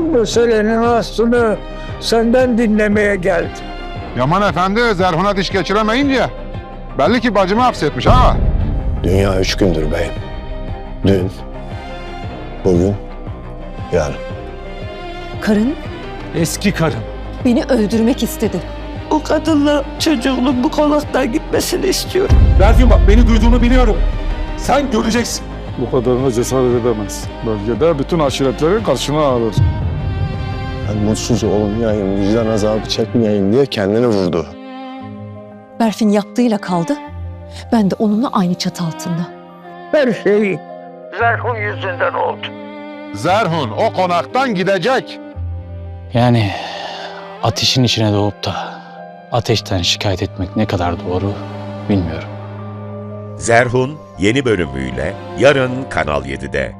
Bu meselenin aslını senden dinlemeye geldim. Yaman Efendi Zerhun'a diş geçiremeyince belli ki bacımı hapsetmiş ha. Dünya üç gündür beyim. Dün, bugün, yarın. Karın Eski karım. beni öldürmek istedi. O kadınla çocuğunun bu konaktan gitmesini istiyorum. Berfin bak beni duyduğunu biliyorum. Sen göreceksin. Bu kadarına cesaret edemez. Bölgede bütün aşiretleri karşına alır. Ben mutsuz olmayayım, vicdan azabı çekmeyeyim diye kendini vurdu. Berfin yaptığıyla kaldı. Ben de onunla aynı çatı altında. Her şey Zerhun yüzünden oldu. Zerhun o konaktan gidecek. Yani ateşin içine doğup da ateşten şikayet etmek ne kadar doğru bilmiyorum. Zerhun yeni bölümüyle yarın Kanal 7'de.